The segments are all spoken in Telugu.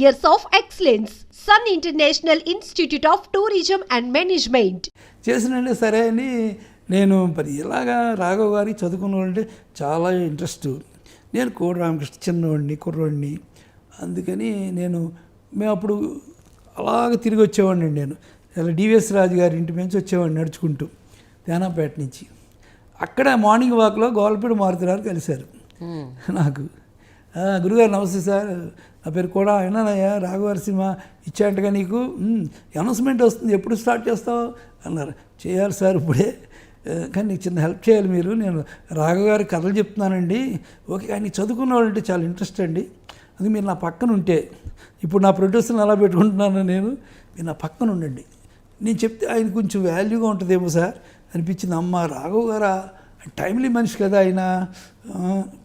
years of excellence. Sun International Institute of Tourism and Management. చేసినండి సరే అని నేను మరి ఇలాగా రాఘవ్ గారికి చదువుకున్న వాళ్ళంటే చాలా ఇంట్రెస్ట్ నేను కోడి రామకృష్ణ చిన్నవాడిని కుర్రోడిని. అందుకని నేను మేము అప్పుడు అలాగ తిరిగి వచ్చేవాడిని నేను. ఇలా డివిఎస్ రాజు గారి ఇంటి నుంచి వచ్చేవాడిని నడుచుకుంటూ తేనాపేట నుంచి. అక్కడ మార్నింగ్ వాక్లో గోల్పేట మారుతున్నారు కలిశారు. నాకు "ఆ, గురుగారు నమస్తే సార్. నా పేరు కూడా అయినానయ్యా రాఘవారి సినిమా ఇచ్చాంటగా నీకు? అనౌన్స్మెంట్ వస్తుంది ఎప్పుడు స్టార్ట్ చేస్తావు? అన్నారు. చేయాలి సార్ ఇప్పుడే. కానీ నీకు చిన్న హెల్ప్ చేయాలి మీరు నేను రాఘగారి కథలు చెప్తున్నానండి. ఓకే కానీ చదువుకున్న వాళ్ళంటే చాలా ఇంట్రెస్ట్ అండి. అది మీరు నా పక్కన ఉంటే ఇప్పుడు నా ప్రొడ్యూసర్ని అలా పెట్టుకుంటున్నాను నేను మీరు నా పక్కన ఉండండి. నేను చెప్తే ఆయన కొంచెం వాల్యూగా ఉంటుందేమో సార్. అనిపించింది. అమ్మ రాఘవ్ గారా? టైమ్లీ మనిషి కదా ఆయన.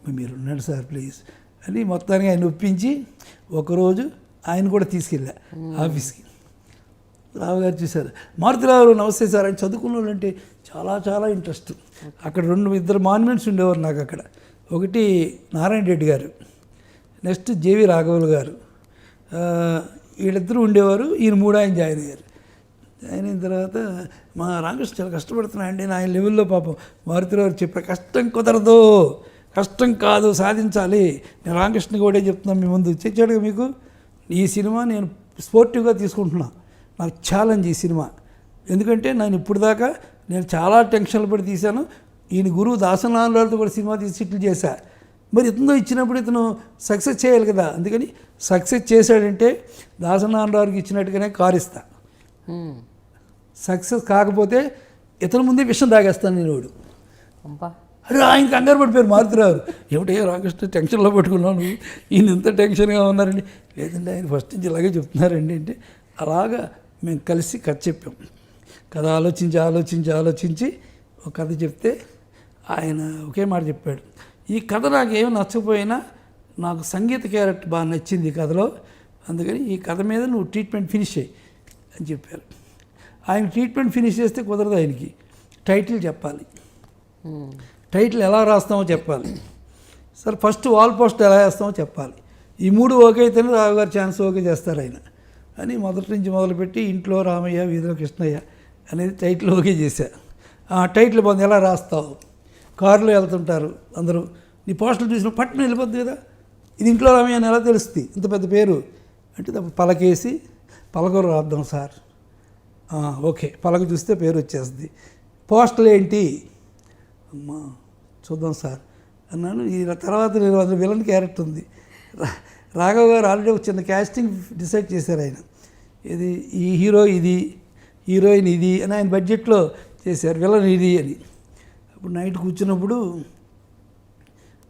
మీరు ఉండండి సార్ ప్లీజ్. అని మొత్తానికి ఆయన ఒప్పించి ఒకరోజు ఆయన కూడా తీసుకెళ్ళా ఆఫీస్కి. రావు గారు చూశారు. మారుతిరావు నమస్తే సార్ ఆయన చదువుకున్న వాళ్ళంటే చాలా చాలా ఇంట్రెస్ట్. అక్కడ రెండు ఇద్దరు మాన్యుమెంట్స్ ఉండేవారు నాకు అక్కడ. ఒకటి నారాయణ రెడ్డి గారు నెక్స్ట్ జేవి రాఘవులు గారు. వీళ్ళిద్దరూ ఉండేవారు ఈయన మూడు ఆయన జాయిన్ అయ్యారు. జాయిన్ అయిన తర్వాత మా రామకృష్ణ చాలా కష్టపడుతున్నాయండి నా ఆయన లెవెల్లో పాపం. మారుతిరావు చెప్పే కష్టం కుదరదు. కష్టం కాదు సాధించాలి. నేను రామకృష్ణ కూడా చెప్తున్నాను మీ ముందు. తెచ్చాడుగా మీకు. ఈ సినిమా నేను స్పోర్టివ్గా తీసుకుంటున్నా. నాకు ఛాలెంజ్ ఈ సినిమా. ఎందుకంటే నేను ఇప్పుడు దాకా నేను చాలా టెన్షన్లు పడి తీశాను. ఈయన గురువు దాసనాథులతో కూడా సినిమా తీసి ఇట్లు చేశా. మరి ఇతను ఇచ్చినప్పుడు ఇతను సక్సెస్ చేయాలి కదా. అందుకని సక్సెస్ చేశాడంటే దాసనాథరావుకి ఇచ్చినట్టుగానే కారిస్తా సక్సెస్ కాకపోతే ఇతని ముందే విషయం తాగేస్తాను నేను వాడు. అరే ఆయన కంగారు పడిపోయారు మారుతున్నారు ఏమిటయ్యా రామకృష్ణ టెన్షన్లో పెట్టుకున్నాను ఈయన ఎంత టెన్షన్గా ఉన్నారండి. లేదండి ఆయన ఫస్ట్ నుంచి ఇలాగే చెప్తున్నారండి అంటే అలాగా మేము కలిసి కథ చెప్పాం. కథ ఆలోచించి ఆలోచించి ఆలోచించి ఒక కథ చెప్తే ఆయన ఒకే మాట చెప్పాడు. ఈ కథ నాకు ఏమి నచ్చకపోయినా నాకు సంగీత క్యారెక్టర్ బాగా నచ్చింది ఈ కథలో. అందుకని ఈ కథ మీద నువ్వు ట్రీట్మెంట్ ఫినిష్ చేయి అని చెప్పారు. ఆయన ట్రీట్మెంట్ ఫినిష్ చేస్తే కుదరదు ఆయనకి. టైటిల్ చెప్పాలి. టైటిల్ ఎలా రాస్తామో చెప్పాలి. సార్ ఫస్ట్ వాల్ పోస్ట్ ఎలా వేస్తామో చెప్పాలి. ఈ మూడు ఓకే అయితేనే రావు గారు ఛాన్స్ ఓకే చేస్తారు ఆయన. అని మొదటి నుంచి మొదలుపెట్టి ఇంట్లో రామయ్య వీధిలో కృష్ణయ్య అనేది టైటిల్ ఓకే చేశా. ఆ టైటిల్ బాగుంది ఎలా రాస్తావు? కారులో వెళ్తుంటారు అందరూ. నీ పోస్టులు చూసిన పట్టణం వెళ్ళిపోద్ది కదా. ఇది ఇంట్లో రామయ్య అని ఎలా తెలుస్తుంది? ఇంత పెద్ద పేరు. అంటే పలకేసి పలకూర రాద్దాం సార్. ఓకే. పలక చూస్తే పేరు వచ్చేస్తుంది. పోస్టులు ఏంటి అమ్మా. చూద్దాం సార్ అన్నాను. ఈ తర్వాత నేను అందులో విలన్ క్యారెక్టర్ ఉంది. రా- రాఘవ్ గారు ఆల్రెడీ ఒక చిన్న క్యాస్టింగ్ డిసైడ్ చేశారు ఆయన. ఇది ఈ హీరో ఇది హీరోయిన్ ఇది అని ఆయన బడ్జెట్లో చేశారు. విలన్ ఇది అని. అప్పుడు నైట్ కూర్చున్నప్పుడు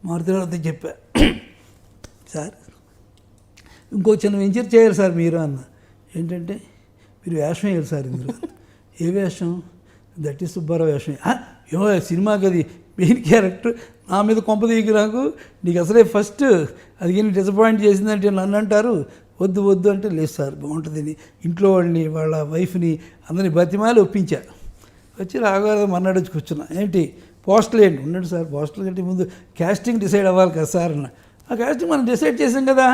మారుతిరావుతో చెప్పా. సార్ ఇంకో చిన్న వెంచర్ చేయాలి సార్ మీరు అన్న. ఏంటంటే మీరు వేషం వేయాలి సార్ ఇందులో. ఏ వేషం? దట్టి సుబ్బారావు వేషం ఏమో సినిమాకి అది మెయిన్ క్యారెక్టర్ నా మీద కొంప దిగి నాకు నీకు అసలే ఫస్ట్ అది కానీ డిసప్పాయింట్ చేసిందంటే నన్ను అంటారు. వద్దు వద్దు అంటే లేదు సార్ బాగుంటుందని ఇంట్లో వాళ్ళని వాళ్ళ వైఫ్ని అందరిని బతిమాలి ఒప్పించారు వచ్చి రాఘవారు మన్నాడు వచ్చి కూర్చున్నా. ఏంటి? పోస్టులు ఏంటి? ఉండండి సార్ పోస్టులు కంటే ముందు క్యాస్టింగ్ డిసైడ్ అవ్వాలి కదా సార్ అన్న. ఆ క్యాస్టింగ్ మనం డిసైడ్ చేసాం కదా.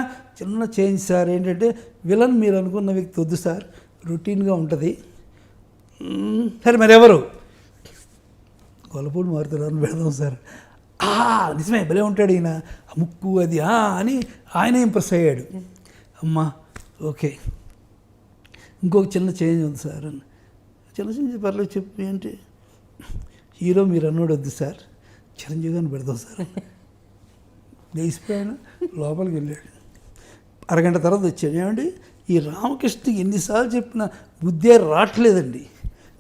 చిన్న చేంజ్ సార్. ఏంటంటే విలన్ మీరు అనుకున్న వ్యక్తి వద్దు సార్. రొటీన్గా ఉంటుంది. సరే మరి గొల్లపూడి మారుతున్నారు పెడదాం సార్. ఆ నిజమే భలే ఉంటాడు ఈయన. ముక్కు అది ఆ అని ఆయన ఇంప్రెస్ అయ్యాడు. అమ్మా ఓకే. ఇంకొక చిన్న చేంజ్ ఉంది సార్ అని. చిన్న చేంజ్ పర్లేదు చెప్పు ఏంటి? హీరో మీరు అన్నోడు వద్దు సార్. చిరంజీవి గారిని పెడదాం సార్. లేచిపోయాను లోపలికి వెళ్ళాడు. అరగంట తర్వాత వచ్చాడు. ఏమండి? ఈ రామకృష్ణ ఎన్నిసార్లు చెప్పినా బుద్ధే రావట్లేదండి.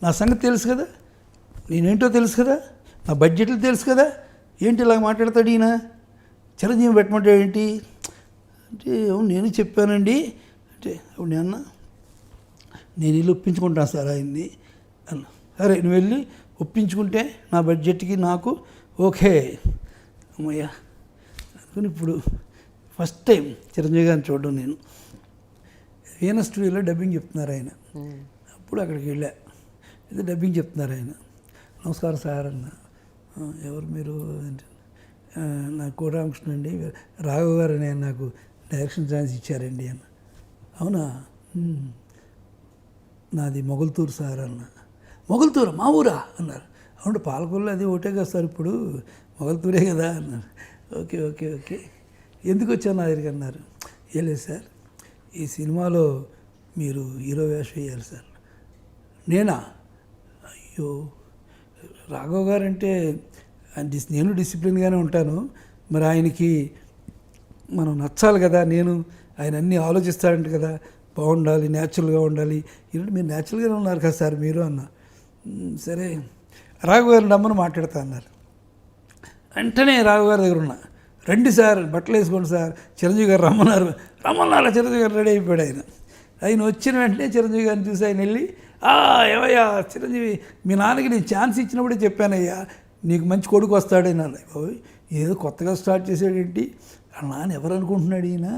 నా సంగతి తెలుసు కదా? నేనేంటో తెలుసు కదా? నా బడ్జెట్లు తెలుసు కదా? ఏంటి ఇలా మాట్లాడతాడు ఈయన? చిరంజీవి పెట్టమంటాడు ఏంటి? అంటే నేను చెప్పానండి. అంటే అవును నేను అన్నా నేను వెళ్ళి ఒప్పించుకుంటాను సార్ ఆయన్ని. అన్న సరే నువ్వు వెళ్ళి ఒప్పించుకుంటే నా బడ్జెట్కి నాకు ఓకే. అమ్మయ్యా అనుకుని ఇప్పుడు ఫస్ట్ టైం చిరంజీవి గారిని చూడడం నేను. వీణ స్టూడియోలో డబ్బింగ్ చెప్తున్నారు ఆయన. అప్పుడు అక్కడికి వెళ్ళా. ఇది డబ్బింగ్ చెప్తున్నారు ఆయన. నమస్కారం సార్ అన్న. ఎవరు మీరు? అంటే "ఆ, నా అండి. రాఘవ గారు నేను నాకు డైరెక్షన్ ఛాన్స్ ఇచ్చారండి అన్న. అవునా? నాది మొగల్తూరు సార్ అన్న. మొగల్తూరు మా ఊరా? అన్నారు. అవును పాలకొల్లు అది ఒకటే కదా సార్ ఇప్పుడు. మొగల్తూరే కదా అన్నారు. Okay okay okay. ఎందుకు వచ్చాను నా దగ్గరికి అన్నారు. ఏం లేదు సార్. ఈ సినిమాలో మీరు హీరో వేషం వేయాలి సార్. నేనా? అయ్యో. రాఘవ్ గారు అంటే ఆయన నేను డిసిప్లిన్గానే ఉంటాను. మరి ఆయనకి మనం నచ్చాలి కదా నేను ఆయన అన్నీ ఆలోచిస్తాడంట కదా బాగుండాలి న్యాచురల్గా ఉండాలి. ఏంటంటే మీరు న్యాచురల్గానే ఉన్నారు కదా సార్ మీరు అన్న. సరే. రాఘవ గారు నమ్మను మాట్లాడతా అన్నారు. వెంటనే రాఘవ గారి దగ్గర ఉన్నా. రండి సార్ బట్టలు వేసుకోండి సార్ చిరంజీవి గారు రమ్మన్నారు. రమ్మన్నారు? చిరంజీవి గారు రెడీ అయిపోయాడు ఆయన. ఆయన వచ్చిన వెంటనే చిరంజీవి గారిని చూసి ఆయన వెళ్ళి "ఆ, ఏవయ్యా చిరంజీవి మీ నాన్నకి నేను ఛాన్స్ ఇచ్చినప్పుడే చెప్పానయ్యా నీకు మంచి కొడుకు వస్తాడని బాబోయ్ ఏదో కొత్తగా స్టార్ట్ చేసాడేంటి నాన్న ఎవరు అనుకుంటున్నాడు ఈయన?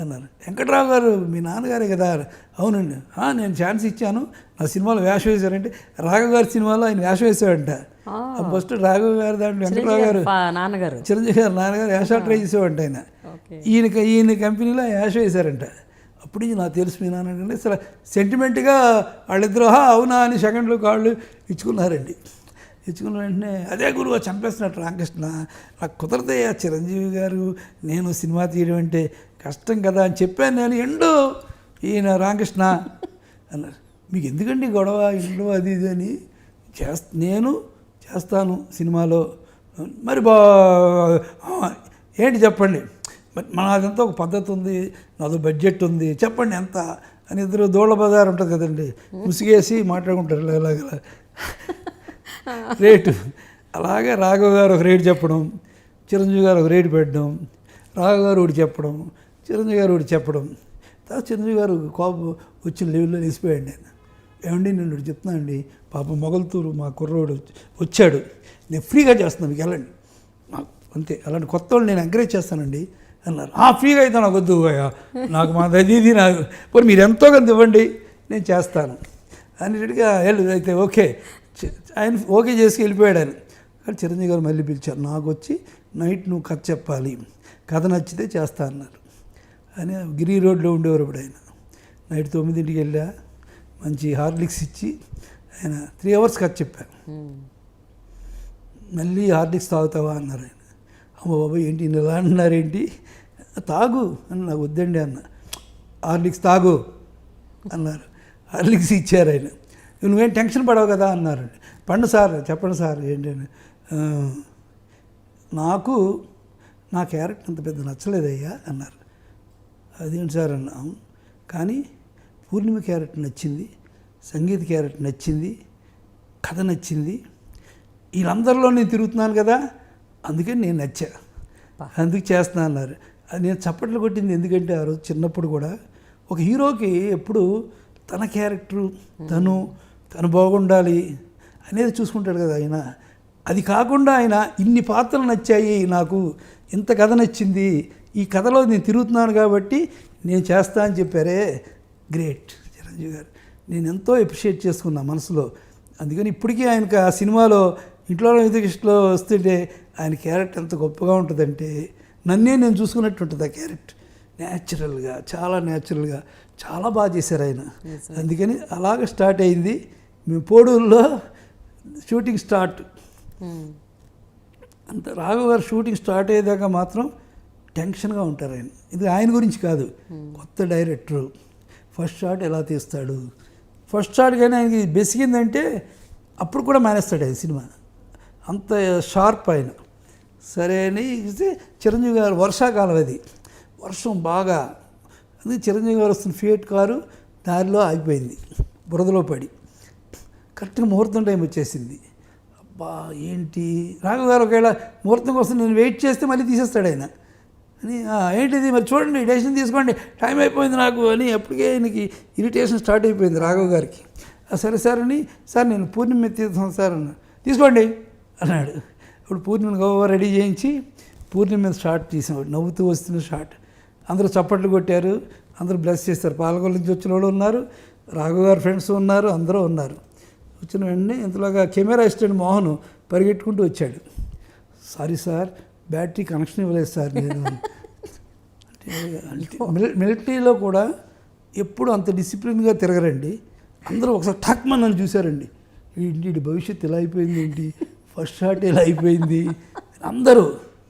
అన్నారు. వెంకట్రావు గారు మీ నాన్నగారే కదా. అవునండి. "ఆ, నేను ఛాన్స్ ఇచ్చాను. నా సినిమాలో వేషం వేశారంటే రాఘవ గారి సినిమాలో ఆయన వేషం వేసాడంట ఫస్ట్ రాఘవ గారు దాంట్లో వెంకట్రావు గారు నాన్నగారు. చిరంజీవి గారు నాన్నగారు యాషా ట్రై చేసేవాడంట ఆయన. ఈయన ఈయన కంపెనీలో యాష వేశారంట. అప్పుడు నుంచి నాకు తెలుసు మీ నాన్న అసలు సెంటిమెంట్గా వాళ్ళిద్దరు అవునా? అని సెకండ్లో కాళ్ళు ఇచ్చుకున్నారండి. ఇచ్చుకున్న వెంటనే అదే గురువు చంపేస్తున్నట్టు రామకృష్ణ. నాకు కుదరదయ్యా చిరంజీవి గారు. నేను సినిమా తీయడం అంటే కష్టం కదా అని చెప్పాను నేను. ఎండు ఈయన రామకృష్ణ అన్నారు. మీకు ఎందుకండి గొడవ? ఇంట్లో అది ఇది అని చేస్త నేను చేస్తాను సినిమాలో. మరి బా ఏంటి చెప్పండి? మరి మనదంతా ఒక పద్ధతి ఉంది నాదో బడ్జెట్ ఉంది చెప్పండి ఎంత అని ఇద్దరు దోళ్ళ బజార్ ఉంటుంది కదండి. ముసిగేసి మాట్లాడుకుంటారు ఇలాగ రేటు. అలాగే రాఘవ గారు ఒక రేటు చెప్పడం చిరంజీవి గారు ఒక రేటు పెట్టడం రాఘవ గారు ఒకటి చెప్పడం చిరంజీవి గారు ఒకటి చెప్పడం. తర్వాత చిరంజీవి గారు కోపం వచ్చిన లెవెల్లో వేసిపోయాడు నేను. ఏమండి నేను ఒకటి చెప్తున్నా అండి పాప మొగల్తూరు మా కుర్రోడు వచ్చాడు. నేను ఫ్రీగా చేస్తున్నాను మీకు వెళ్ళండి. అంతే. అలాంటి కొత్త వాళ్ళు నేను ఎంకరేజ్ చేస్తానండి. అన్నారు. "ఆ, ఫ్రీగా అయితే నాకు వద్దు నాకు మా అది ఇది నాకు పోనీ మీరు ఎంతో కొంత ఇవ్వండి నేను చేస్తాను. అన్నిటిగా వెళ్ళు అయితే ఓకే. ఆయన ఓకే చేసి వెళ్ళిపోయాడు ఆయన. కానీ చిరంజీవి గారు మళ్ళీ పిలిచారు నాకు వచ్చి నైట్ నువ్వు కథ చెప్పాలి. కథ నచ్చితే చేస్తా అన్నారు. అని గిరి రోడ్లో ఉండేవారు ఇప్పుడు ఆయన. నైట్ తొమ్మిదింటికి వెళ్ళా మంచి హార్లిక్స్ ఇచ్చి ఆయన త్రీ అవర్స్ కథ చెప్పాను. మళ్ళీ హార్లిక్స్ తాగుతావా? అన్నారు ఆయన. అమ్మ బాబా ఏంటి ఇలా అంటున్నారేంటి తాగు అని నాకు వద్దండి అన్న. హార్లిక్స్ తాగు అన్నారు. హార్లిక్స్ ఇచ్చారు ఆయన. నువ్వేం టెన్షన్ పడవు కదా అన్నారు. పండు సార్ చెప్పండి సార్ ఏంటని "ఆ, నాకు నా క్యారెక్టర్ అంత పెద్ద నచ్చలేదయ్యా అన్నారు. అదేంటి సార్ అన్నాం. కానీ పూర్ణిమ క్యారెక్టర్ నచ్చింది సంగీత క్యారెక్టర్ నచ్చింది కథ నచ్చింది. వీళ్ళందరిలో నేను తిరుగుతున్నాను కదా అందుకని నేను నచ్చా. అందుకు చేస్తున్నా అన్నారు. నేను చప్పట్లు కొట్టింది ఎందుకంటే ఆ రోజు చిన్నప్పుడు కూడా ఒక హీరోకి ఎప్పుడు తన క్యారెక్టరు తను తను బాగుండాలి అనేది చూసుకుంటాడు కదా ఆయన. అది కాకుండా ఆయన ఇన్ని పాత్రలు నచ్చాయి నాకు ఇంత కథ నచ్చింది ఈ కథలో నేను తిరుగుతున్నాను కాబట్టి నేను చేస్తా అని చెప్పారే గ్రేట్ చిరంజీవి గారు. నేను ఎంతో ఎప్రిషియేట్ చేసుకున్నా మనసులో. అందుకని ఇప్పటికీ ఆయనకు ఆ సినిమాలో ఇంట్లో విధికిష్టలో వస్తుంటే ఆయన క్యారెక్టర్ ఎంత గొప్పగా ఉంటుందంటే నన్నే నేను చూసుకున్నట్టు ఉంటుంది ఆ క్యారెక్టర్ న్యాచురల్గా చాలా న్యాచురల్గా చాలా బాగా చేశారు ఆయన. అందుకని అలాగ స్టార్ట్ అయింది. మేము పోడూరులో షూటింగ్ స్టార్ట్ ఉమ్. అంత రాఘవ గారు షూటింగ్ స్టార్ట్ అయ్యేదాకా మాత్రం టెన్షన్గా ఉంటారు ఆయన. ఇది ఆయన గురించి కాదు. కొత్త డైరెక్టరు ఫస్ట్ షాట్ ఎలా తీస్తాడు? ఫస్ట్ షాట్ కానీ ఆయనకి బెసిగిందంటే అప్పుడు కూడా మానేస్తాడు ఆయన సినిమా. అంత షార్ప్ ఆయన. సరే అని ఇస్తే చిరంజీవి గారు వర్షాకాలం అది. వర్షం బాగా. అది చిరంజీవి గారు వస్తున్న ఫియట్ కారు దారిలో ఆగిపోయింది. బురదలో పడి. కరెక్ట్గా ముహూర్తం టైం వచ్చేసింది. అబ్బా ఏంటి? రాఘవ గారు ఒకవేళ ముహూర్తం కోసం నేను వెయిట్ చేస్తే మళ్ళీ తీసేస్తాడు ఆయన. అని ఏంటిది? మరి చూడండి డెసిషన్ తీసుకోండి. టైం అయిపోయింది నాకు అని అప్పటికే ఆయనకి ఇరిటేషన్ స్టార్ట్ అయిపోయింది రాఘవ్ గారికి. సరే సార్ అని సార్ నేను పూర్ణిమ తీర్థం సార్ అన్నాడు. తీసుకోండి అన్నాడు. ఇప్పుడు పూర్ణిమని గోవా రెడీ చేయించి పూర్ణిమ మీద షార్ట్ నవ్వుతూ వస్తున్న షార్ట్. అందరూ చప్పట్లు కొట్టారు. అందరూ బ్లెస్ చేస్తారు. పాలకొల నుంచి వచ్చిన వాళ్ళు ఉన్నారు. రాఘు గారు ఫ్రెండ్స్ ఉన్నారు. అందరూ ఉన్నారు. వచ్చిన వెంటనే ఇంతలోగా కెమెరా అసిస్టెంట్ మోహన్ పరిగెట్టుకుంటూ వచ్చాడు. సారీ సార్ బ్యాటరీ కనెక్షన్ ఇవ్వలేదు సార్ నేను. అంటే మిలి- మిలిటరీలో కూడా ఎప్పుడు అంత డిసిప్లిన్గా తిరగరండి. అందరూ ఒకసారి ఠక్మన్ అని చూశారండి. ఏంటి వీడి భవిష్యత్తు ఇలా అయిపోయింది ఏంటి? ఫస్ట్ షాట్ ఇలా అయిపోయింది? అందరూ